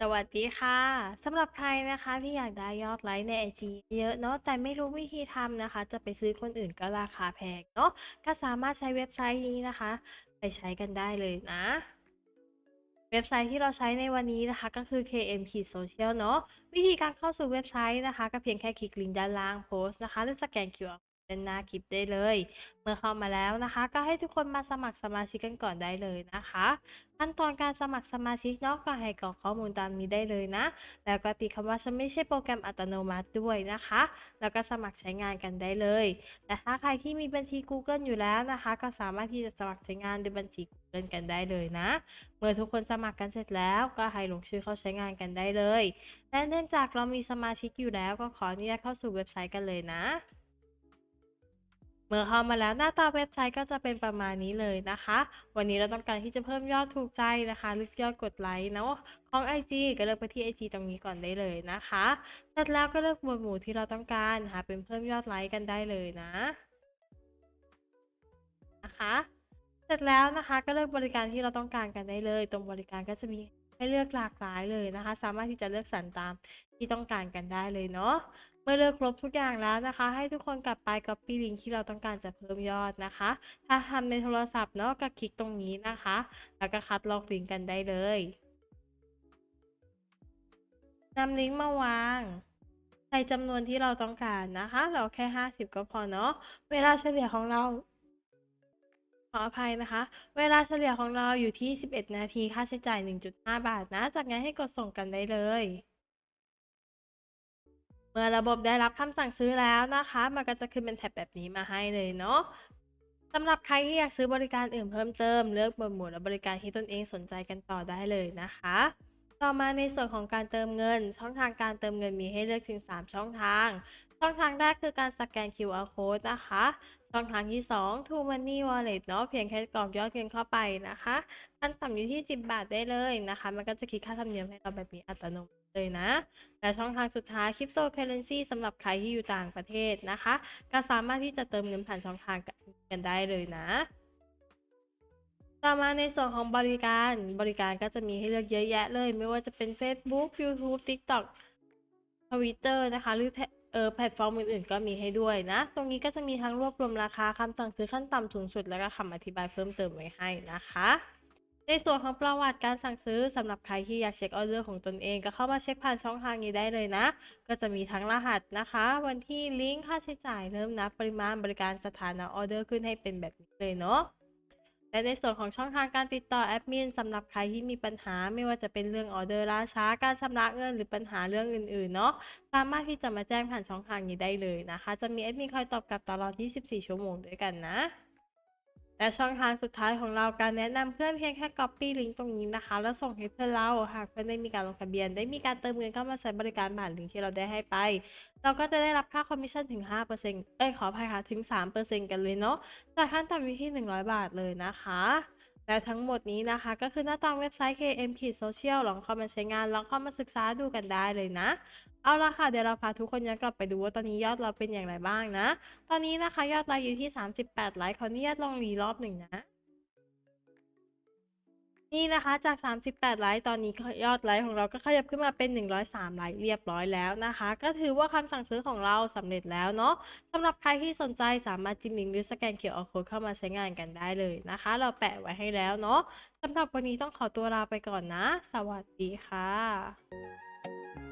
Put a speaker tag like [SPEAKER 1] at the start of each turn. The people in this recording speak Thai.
[SPEAKER 1] สวัสดีค่ะสำหรับใครนะคะที่อยากได้ยอดไลค์ในไอจีเยอะเนาะแต่ไม่รู้วิธีทำนะคะ จะไปซื้อคนอื่นก็ราคาแพงเนาะก็สามารถใช้เว็บไซต์นี้นะคะ ไปใช้กันได้เลยนะ เว็บไซต์ที่เราใช้ในวันนี้นะคะ ก็คือ KM Social เนาะวิธีการเข้าสู่เว็บไซต์นะคะ ก็เพียงแค่คลิกลิงก์ด้านล่างโพสต์นะคะหรือสแกน QR ด้านหน้าคลิปได้เลย เมื่อเข้ามาแล้วนะคะ ก็ให้ทุกคนมาสมัครสมาชิกกันก่อนได้เลยนะคะขั้นตอนการสมัครสมาชิกเนาะก็ให้กรอกข้อมูลตามนี้ได้เลยนะ แล้วก็ติดคำว่าฉันไม่ใช่โปรแกรมอัตโนมัติด้วยนะคะ แล้วก็สมัครใช้งานกันได้เลย แต่ถ้าใครที่มีบัญชี Google อยู่แล้วนะคะ ก็สามารถที่จะสมัครใช้งานด้วยบัญชี Google กันได้เลยนะ เมื่อทุกคนสมัครกันเสร็จแล้ว ก็ให้ลงชื่อเข้าใช้งานกันได้เลยและเนื่องจากเรามีสมาชิกอยู่แล้ว ก็ขออนุญาตเข้าสู่เว็บไซต์กันเลยนะ เมื่อเข้ามาแล้วหน้าตาเว็บไซต์ก็จะเป็นประมาณนี้เลยนะคะ วันนี้เราต้องการที่จะเพิ่มยอดถูกใจนะคะหรือยอดกดไลค์เนาะของ IG ก็เลือกไปที่ IG ตรงนี้ก่อนได้เลยนะคะเสร็จแล้วก็เลือกหมวดหมู่ที่เราต้องการหาเป็นเพิ่มยอดไลค์กันได้เลยนะนะคะเสร็จแล้วนะคะก็เลือกบริการที่เราต้องการกันได้เลย ตรงบริการก็จะมีให้เลือกหลากหลายเลยนะคะ สามารถที่จะเลือกสรรตามที่ต้องการกันได้เลยเนาะ เมื่อเลือกครบทุกอย่างแล้วนะคะ ให้ทุกคนกลับไป copy link ที่เราต้องการจะเพิ่มยอดนะคะ ถ้าทำในโทรศัพท์เนาะก็คลิกตรงนี้นะคะ แล้วก็คัดลอกลิงก์กันได้เลยนำลิงก์มาวางใส่จำนวนที่เราต้องการนะคะ เราแค่ 50 ก็พอเนาะเวลาเฉลี่ยของเราขออภัยนะคะ เวลาเฉลี่ยของเราอยู่ที่ 11 นาที ค่าใช้จ่าย 1.5 บาทนะ จากนั้นให้กดส่งกันได้เลย มื่อระบบได้รับคำสั่งซื้อแล้วนะคะ มันก็จะขึ้นเป็นแท็บแบบนี้มาให้เลยเนาะสำหรับใครที่อยากซื้อบริการอื่นเพิ่มเติม เลือกหมวดหมู่และบริการที่ตนเองสนใจกันต่อได้เลยนะคะ ต่อมาในส่วนของการเติมเงิน ช่องทางการเติมเงินมีให้เลือกถึง 3 ช่องทาง ช่องทางแรกคือการสแกน QR code นะคะ ช่องทางที่ 2 True Money Wallet เนาะเพียงแค่กรอกยอดเงินเข้าไปนะคะขั้นต่ำอยู่ที่ 10 บาทได้เลยนะคะ มันก็จะคิดค่าธรรมเนียมให้เราแบบนี้อัตโนมัติ เลยนะ และช่องทางสุดท้าย Cryptocurrency สำหรับใครที่อยู่ต่างประเทศนะคะ ก็สามารถที่จะเติมเงินผ่านช่องทางกันได้เลยนะต่อมาในส่วนของบริการบริการก็จะมีให้เลือกเยอะแยะเลย ไม่ว่าจะเป็น Facebook YouTube TikTok Twitter นะคะ หรือเออแพลตฟอร์มอื่นๆ ก็มีให้ด้วยนะ ตรงนี้ก็จะมีทั้งรวบรวมราคาคำสั่งซื้อขั้นต่ำสูงสุด แล้วก็คำอธิบายเพิ่มเติมไว้ให้นะคะ ในส่วนของประวัติการสั่งซื้อสำหรับใครที่อยากเช็คออเดอร์ของตนเอง ก็เข้ามาเช็คผ่านช่องทางนี้ได้เลยนะ ก็จะมีทั้งรหัสนะคะ วันที่ลิงก์ค่าใช้จ่ายเริ่มนับปริมาณบริการสถานะออเดอร์ขึ้นให้เป็นแบบนี้เลยเนาะและในส่วนของช่องทางการติดต่อแอดมินสำหรับใครที่มีปัญหาไม่ว่าจะเป็นเรื่องออเดอร์ล่าช้าการชำระเงินหรือปัญหาเรื่องอื่นๆเนาะสามารถที่จะมาแจ้งผ่านช่องทางนี้ได้เลยนะคะ จะมีแอดมินคอยตอบกลับตลอด 24 ชั่วโมงด้วยกันนะ และช่องทางสุดท้ายของเราการแนะนำเพื่อนเพียงแค่ copy ลิงก์ตรงนี้นะคะ แล้วส่งให้เพื่อนเราหากเพื่อนได้มีการลงทะเบียน ได้มีการเติมเงินเข้ามาใช้บริการผ่านลิงก์ที่เราได้ให้ไป เราก็จะได้รับค่าคอมมิชชั่นถึง 5%เอ้ยขออภัยค่ะถึง 3%กันเลยเนาะจากขั้นต่ำอยู่ที่ 100 บาทเลยนะคะ และทั้งหมดนี้นะคะ ก็คือหน้าตางเว็บไซต์ KM Social ลองเข้ามาใช้งานลองเข้ามาศึกษาดูกันได้เลยนะ เอาละค่ะ เดี๋ยวเราพาทุกคนย้อนกลับไปดูว่าตอนนี้ยอดเราเป็นอย่างไรบ้างนะ ตอนนี้นะคะยอดเราอยู่ที่ 38 ไลค์ขออนุญาตลองรีรอบหนึ่งนะ นี่นะคะจาก 38 ไลค์ตอนนี้ยอดไลค์ของเราก็ขยับขึ้นมาเป็น 103 ไลค์เรียบร้อยแล้วนะคะ ก็ถือว่าคำสั่งซื้อของเราสำเร็จแล้วเนาะสำหรับใครที่สนใจสามารถจิ้มลิงก์หรือสแกน QR Code เข้ามาใช้งานกันได้เลยนะคะ เราแปะไว้ให้แล้วเนาะสำหรับวันนี้ต้องขอตัวลาไปก่อนนะ สวัสดีค่ะ